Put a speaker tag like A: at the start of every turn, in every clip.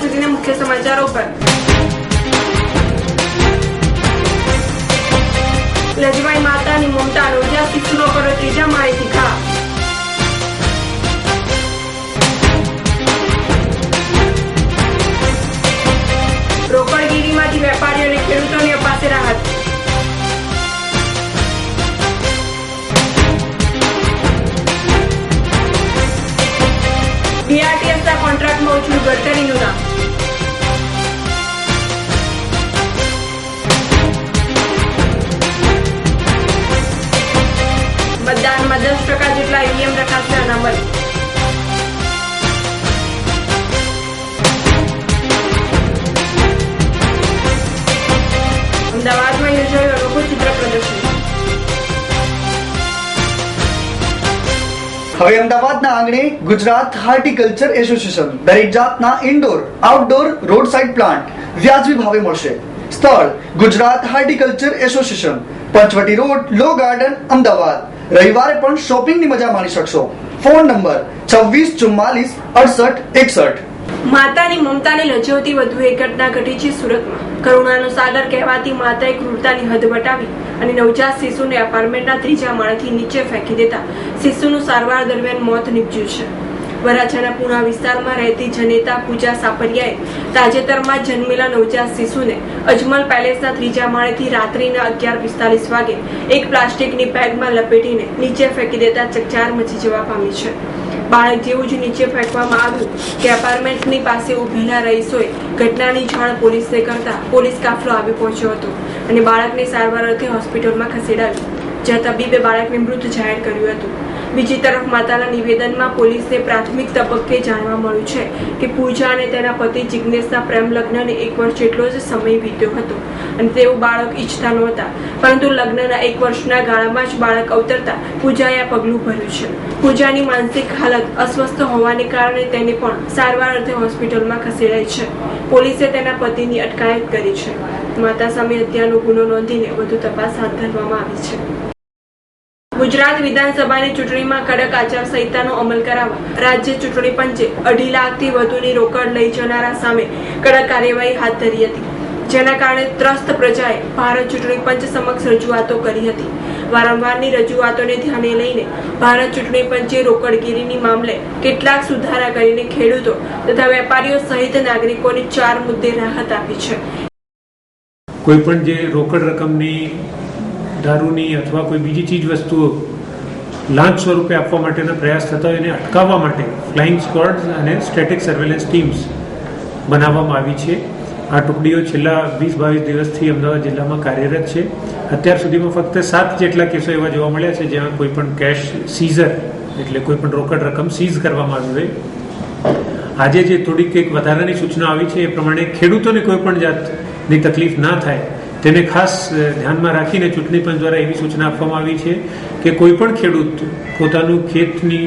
A: અત્યાર સુધીના મુખ્ય સમાચારો પર લજવાઈ માતાની મમતા રોજા શિશુનો કરો ત્રીજા માળેથી મતદાનમાં દસ ટકા જેટલા ઈવીએમ રખાશે અનામત અમદાવાદમાં યોજાયું અનોખું ચિત્ર પ્રદર્શન.
B: હવે અમદાવાદના આંગણે ગુજરાત હાર્ટિકલ્ચર એસોસિએશન, દરેક જાતના indoor outdoor road side plant વ્યાજબી ભાવે મળશે. સ્થળ, Gujarat horticulture association, Panchvati road Law Garden Ahmedabad. રવિવારે પણ શોપિંગની મજા માણી શકશો. ફોન નંબર છવ્વીસ ચુમ્માલીસ અડસઠ એકસઠ.
A: માતાની મમતાને લજવતી વધુ એક ઘટના ઘટી છે સુરતમાં. કરુણાનો સાગર કહેવાતી માતાએ ક્રૂરતાની હદ વટાવી અને નવજાત શિશુને એપાર્ટમેન્ટના ત્રીજા માળથી નીચે ફેંકી દેતા. શિશુનું સારવાર દરમિયાન મોત નીપજ્યું છે. વરાછાના પુણા વિસ્તારમાં રહેતી જનેતા પૂજા સાપરિયાએ તાજેતરમાં જન્મેલા નવજાત શિશુને અજમલ પેલેસના ત્રીજા માળેથી રાત્રિના અગિયાર પિસ્તાલીસ વાગે એક પ્લાસ્ટિકની બેગમાં લપેટીને નીચે ફેંકી દેતા ચકચાર મચી જવા પામી છે. બાળક જેવું જ નીચે ફેંકવામાં આવ્યું કે એપાર્ટમેન્ટની પાસે ઉભેલા રહીશોએ ઘટનાની જાણ પોલીસને કરતા પોલીસ કાફલો આવી પહોંચ્યો હતો અને બાળકને સારવાર અર્થે હોસ્પિટલમાં ખસેડાવ્યું જ્યાં તબીબે બાળકને મૃત જાહેર કર્યું હતું. બીજી તરફ માતાના નિવેદનમાં પોલીસને પ્રાથમિક તબક્કે જાણવા મળ્યું છે કે પૂજા અને તેના પતિ જિજ્ઞેશના પ્રેમ લગ્નને એક વર્ષ જેટલો જ સમય વીત્યો હતો અને તેઓ બાળક ઈચ્છતા નહોતા, પરંતુ લગ્નના એક વર્ષના ગાળામાં જ બાળક અવતરતા પૂજાએ આ પગલું ભર્યું છે. પૂજાની માનસિક હાલત અસ્વસ્થ હોવાને કારણે તેને પણ સારવાર અર્થે હોસ્પિટલમાં ખસેડાઈ છે. પોલીસે તેના પતિની અટકાયત કરી છે. માતા સામે હત્યાનો ગુનો નોંધીને વધુ તપાસ હાથ ધરવામાં આવી છે. ગુજરાત વિધાનસભાની ચૂંટણીમાં કડક આચારસંહિતાનો અમલ કરાવવા રાજ્ય ચૂંટણી પંચે અઢી લાખથી વધુની રોકડ લઈ જનારા સામે કડક કાર્યવાહી હાથ ધરી હતી. જેના કારણે ત્રસ્ત પ્રજાએ ભારત ચૂંટણી પંચ સમક્ષ રજૂઆતો કરી હતી. વારંવારની રજૂઆતોને ધ્યાને લઈને ભારત ચૂંટણી પંચે રોકડગીરીની મામલે કેટલાક સુધારા કરીને ખેડૂતો તથા વેપારીઓ સહિત નાગરિકોને ચાર મુદ્દે રાહત આપી છે.
C: કોઈ પણ જે રોકડ રકમની દારૂની અથવા કોઈ બીજી ચીજ વસ્તુઓ લાંચ સ્વરૂપે આપવા માટેના પ્રયાસ થતા હોય એને અટકાવવા માટે ફ્લાઇંગ સ્ક્વોડ્સ અને સ્ટેટિક સર્વેલન્સ ટીમ્સ બનાવવામાં આવી છે. આ ટુકડીઓ છેલ્લા વીસ બાવીસ દિવસથી અમદાવાદ જિલ્લામાં કાર્યરત છે. અત્યાર સુધીમાં ફક્ત સાત જેટલા કેસો એવા જોવા મળ્યા છે જ્યાં કોઈ પણ કેશ સીઝર એટલે કોઈ પણ રોકડ રકમ સીઝ કરવામાં આવી હોય. આજે જે થોડીક એક વધારાની સૂચના આવી છે એ પ્રમાણે ખેડૂતોને કોઈ પણ જાતની તકલીફ ના થાય તેને ખાસ ધ્યાનમાં રાખીને ચૂંટણી પંચ દ્વારા એવી સૂચના આપવામાં આવી છે કે કોઈ પણ ખેડૂત પોતાનું ખેતની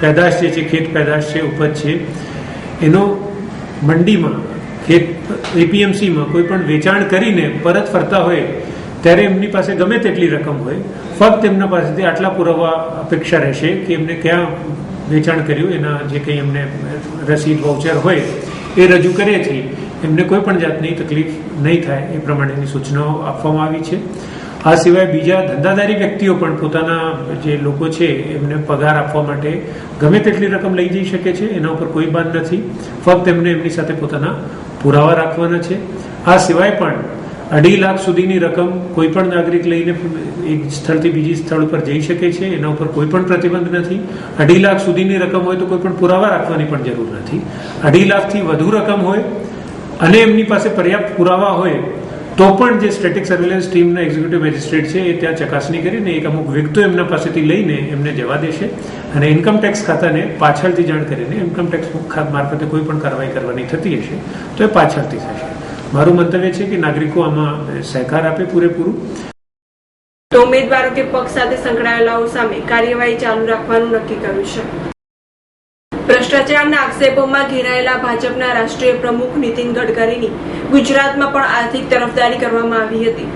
C: પેદાશ જે છે, ખેત પેદાશ છે, ઉપજ છે, એનો મંડીમાં, ખેત, એપીએમસીમાં કોઈ પણ વેચાણ કરીને પરત ફરતા હોય, ત્યારે એમની પાસે ગમે તેટલી રકમ હોય, ફક્ત એમના પાસેથી આટલા પુરાવા અપેક્ષા રહેશે કે એમને ક્યાં વેચાણ કર્યું, એના જે કંઈ એમને રસીદ વાઉચર હોય, એ રજૂ કર્યાથી એમને કોઈ પણ જાતની તકલીફ નહીં થાય એ પ્રમાણેની સૂચનાઓ આપવામાં આવી છે. આ સિવાય બીજા ધંધાદારી વ્યક્તિઓ પણ પોતાના જે લોકો છે એમને પગાર આપવા માટે ગમે તેટલી રકમ લઈ જઈ શકે છે, એના ઉપર કોઈ બાંધ નથી. ફક્ત એમને એમની સાથે પોતાના પુરાવા રાખવાના છે. આ સિવાય પણ અઢી લાખ સુધીની રકમ કોઈ પણ નાગરિક લઈને એક સ્થળથી બીજી સ્થળ પર જઈ શકે છે, એના ઉપર કોઈ પણ પ્રતિબંધ નથી. અઢી લાખ સુધીની રકમ હોય તો કોઈ પણ પુરાવા રાખવાની પણ જરૂર નથી. અઢી લાખથી વધુ રકમ હોય અને એમની પાસે પર્યાપ્ત પુરાવા હોય તો પણ જે સ્ટેટિક સર્વેલન્સ ટીમના એક્ઝિક્યુટિવ મેજિસ્ટ્રેટ છે એ ત્યાં ચકાસણી કરીને એક અમુક વિગતો એમના પાસેથી લઈને એમને જવા દેશે અને ઇન્કમટેક્સ ખાતાને પાછળથી જાણ કરીને ઇન્કમ ટેક્સ મારફતે કોઈ પણ કાર્યવાહી કરવાની થતી હશે, તો એ પાછળથી થશે. મારું મંતવ્ય છે કે નાગરિકો આમાં સહકાર આપે પૂરેપૂરું.
A: ઉમેદવારો કે પક્ષ સાથે સંકળાયેલાઓ સામે કાર્યવાહી ચાલુ રાખવાનું નક્કી કર્યું છે. ભ્રષ્ટાચારના આક્ષેપોમાં ઘેરાયેલા ભાજપના રાષ્ટ્રીય પ્રમુખ નીતિન ગડકરીની ગુજરાતમાં પણ આર્થિક તરફદારી કરવામાં આવી હતી.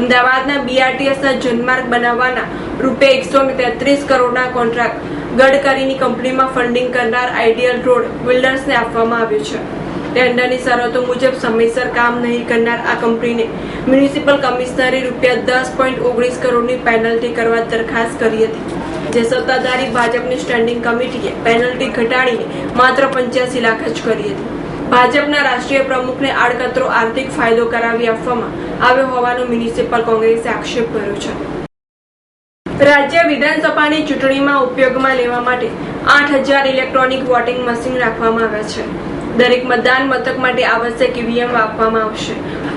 A: અમદાવાદના બીઆરટીએસના જનમાર્ગ બનાવવાના રૂપે એકસો તેત્રીસ કરોડના કોન્ટ્રાક્ટ ગડકરીની કંપનીમાં ફંડિંગ કરનાર આઈડિયલ રોડ બિલ્ડર્સને આપવામાં આવ્યો છે. ટેન્ડરની શરતો મુજબ સમયસર કામ નહીં કરનાર આ કંપનીને મ્યુનિસિપલ કમિશનરે રૂપિયા દસ પોઈન્ટ ઓગણીસ કરોડની પેનલ્ટી કરવા દરખાસ્ત કરી હતી. જે સત્તાધારી ભાજપની સ્ટેન્ડિંગ કમિટીએ પેનલ્ટી ઘટાડીને માત્ર પંચ્યાસી લાખ જ કરી હતી. ભાજપના રાષ્ટ્રીય પ્રમુખને આડકતરો આર્થિક ફાયદો કરાવી આપવામાં આવ્યો હોવાનો મ્યુનિસિપલ કોંગ્રેસે આક્ષેપ કર્યો છે. રાજ્ય વિધાનસભાની ચૂંટણીમાં ઉપયોગમાં લેવા માટે આઠ હજાર ઇલેક્ટ્રોનિક વોટિંગ મશીન રાખવામાં આવ્યા છે. દરેક મતદાન મથક માટે આવશ્યક ઈવીએમ આપવામાં આવશે.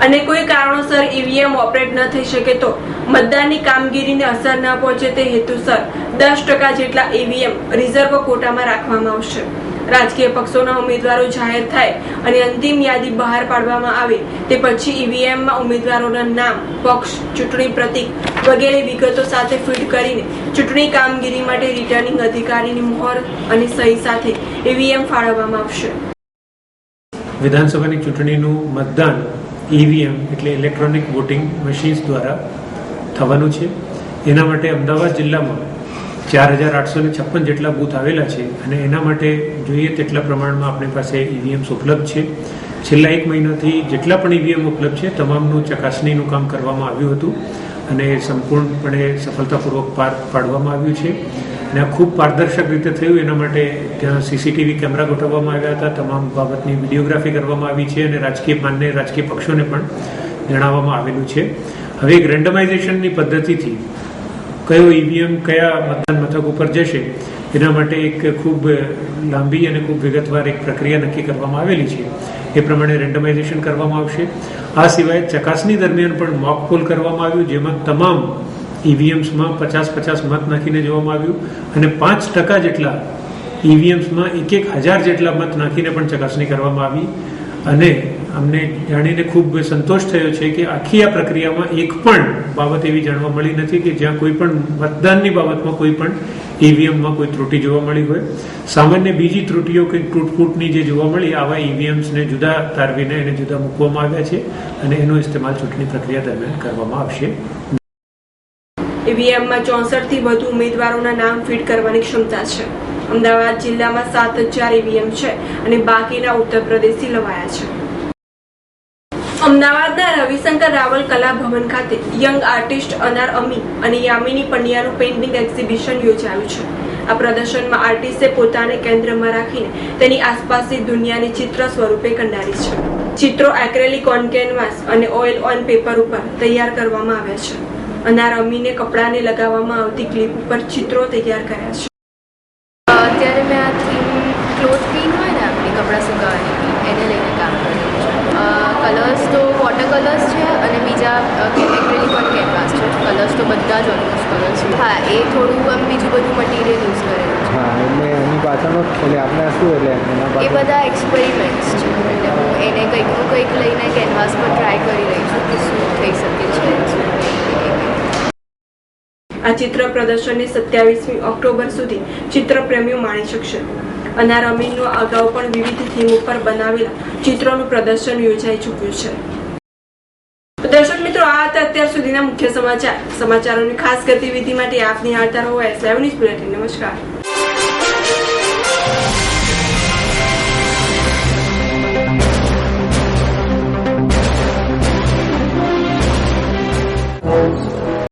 A: અને કોઈ કારણોસર ઈવીએમ ઓપરેટ ન થઈ શકે તો મતદાનની કામગીરીને અસર ન પહોંચે તે હેતુસર દસ ટકા જેટલા ઈવીએમ રિઝર્વ કોટામાં રાખવામાં આવશે. રાજકીય પક્ષોના ઉમેદવારો જાહેર થાય અને અંતિમ યાદી બહાર પાડવામાં આવે તે પછી ઈવીએમમાં ઉમેદવારોના નામ, પક્ષ, ચૂંટણી પ્રતીક વગેરે વિગતો સાથે ફીડ કરીને ચૂંટણી કામગીરી માટે રિટર્નિંગ અધિકારીની મોહર અને સહી સાથે ઈવીએમ ફાળવવામાં આવશે.
C: વિધાનસભાની ચૂંટણીનું મતદાન ઈવીએમ એટલે ઇલેક્ટ્રોનિક વોટિંગ મશીન્સ દ્વારા થવાનું છે. એના માટે અમદાવાદ જિલ્લામાં ચાર હજાર આઠસો ને છપ્પન જેટલા બૂથ આવેલા છે અને એના માટે જોઈએ તેટલા પ્રમાણમાં આપણી પાસે ઈવીએમ્સ ઉપલબ્ધ છે. છેલ્લા એક મહિનાથી જેટલા પણ ઈવીએમ ઉપલબ્ધ છે, તમામનું ચકાસણીનું કામ કરવામાં આવ્યું હતું અને સંપૂર્ણપણે સફળતાપૂર્વક પાર પાડવામાં આવ્યું છે. અને આ ખૂબ પારદર્શક રીતે થયું, એના માટે ત્યાં સીસીટીવી કેમેરા ગોઠવવામાં આવ્યા હતા. તમામ બાબતની વિડીયોગ્રાફી કરવામાં આવી છે અને રાજકીય માન્ય રાજકીય પક્ષોને પણ જણાવવામાં આવેલું છે. હવે એક રેન્ડમાઇઝેશનની પદ્ધતિથી કયો ઈવીએમ કયા મતદાન મથક ઉપર જશે, એના માટે એક ખૂબ લાંબી અને ખૂબ વિગતવાર એક પ્રક્રિયા નક્કી કરવામાં આવેલી છે. એ પ્રમાણે રેન્ડમાઇઝેશન કરવામાં આવશે. આ સિવાય ચકાસણી દરમિયાન પણ મોક પોલ કરવામાં આવ્યું, જેમાં તમામ ઈવીએમ્સમાં પચાસ પચાસ મત નાખીને જોવામાં આવ્યું અને પાંચ ટકા જેટલા ઈવીએમ્સમાં એક એક હજાર જેટલા મત નાખીને પણ ચકાસણી કરવામાં આવી. અને અમને જાણીને ખૂબ સંતોષ થયો છે કે આખી આ પ્રક્રિયામાં એક પણ બાબત એવી જાણવા મળી નથી કે જ્યાં કોઈ પણ મતદાનની બાબતમાં કોઈ પણ ઈવીએમમાં કોઈ ત્રુટિ જોવા મળી હોય. સામાન્ય બીજી ત્રુટિઓ કે તૂટફૂટની જે જોવા મળી, આવા ઈવીએમ્સને જુદા તારવીને એને જુદા મૂકવામાં આવ્યા છે અને એનો ઇસ્તેમાલ ચૂંટણી પ્રક્રિયા દરમિયાન કરવામાં આવશે.
A: ઈવીએમમાં ચોસઠથી વધુ ઉમેદવારોના નામ ફીટ કરવાની ક્ષમતા છે. અમદાવાદ જિલ્લામાં સાત હજાર ઈવીએમ છે અને બાકીના ઉત્તર પ્રદેશથી લવાયા છે. અમદાવાદના રવિશંકર રાવલ કલા ભવન ખાતે યંગ આર્ટિસ્ટ અનાર અમી અને યામિની પંડ્યાનું પેઇન્ટિંગ એક્ઝિબિશન યોજાયું છે. આ પ્રદર્શનમાં આર્ટિસ્ટે પોતાને કેન્દ્રમાં રાખીને તેની આસપાસની દુનિયાની ચિત્ર સ્વરૂપે કંડારી છે. ચિત્રો એક્રેલિક ઓન કેનવાસ અને ઓઇલ ઓન પેપર ઉપર તૈયાર કરવામાં આવ્યા છે. અનાર અમીને કપડાને લગાવવામાં આવતી ક્લિપ ઉપર ચિત્રો તૈયાર કર્યા છે
D: અત્યારે મેં આ થીમ ક્લોથ પીન હોય ને આપણી કપડાં સુકાવાની પીન એને લઈને કામ કરેલું છે કલર્સ તો વોટર કલર્સ છે અને બીજા એક્રેલિક ઓન કેનવાસ છે કલર્સ તો બધા જ ઓલમોસ્ટ કલર્સ છે હા એ થોડું આમ બીજું બધું મટીરિયલ યુઝ કરેલું છે
E: હા એટલે એની પાછળનો એટલે આપણે શું એટલે એના
D: એ બધા એક્સપેરિમેન્ટ્સ છે. એટલે હું એને કંઈકનું કંઈક લઈને કેનવાસ પર ટ્રાય કરી રહી છું કે શું થઈ શકે છે
A: આ ચિત્ર પ્રદર્શનને સત્યાવીસમી ઓક્ટોબર સુધી ચિત્ર પ્રેમીઓ માણી શકશે. અને અમીનનો અગાઉ પણ વિવિધ થીમ ઉપર બનાવેલા ચિત્રોનું પ્રદર્શન યોજાઈ ચૂક્યું છે. હતા અત્યાર સુધીના મુખ્ય સમાચાર સમાચારોની ખાસ ગતિવિધિ માટે આપની નિહાળતા રહો એસ ન્યૂઝ બુલેટિન. નમસ્કાર.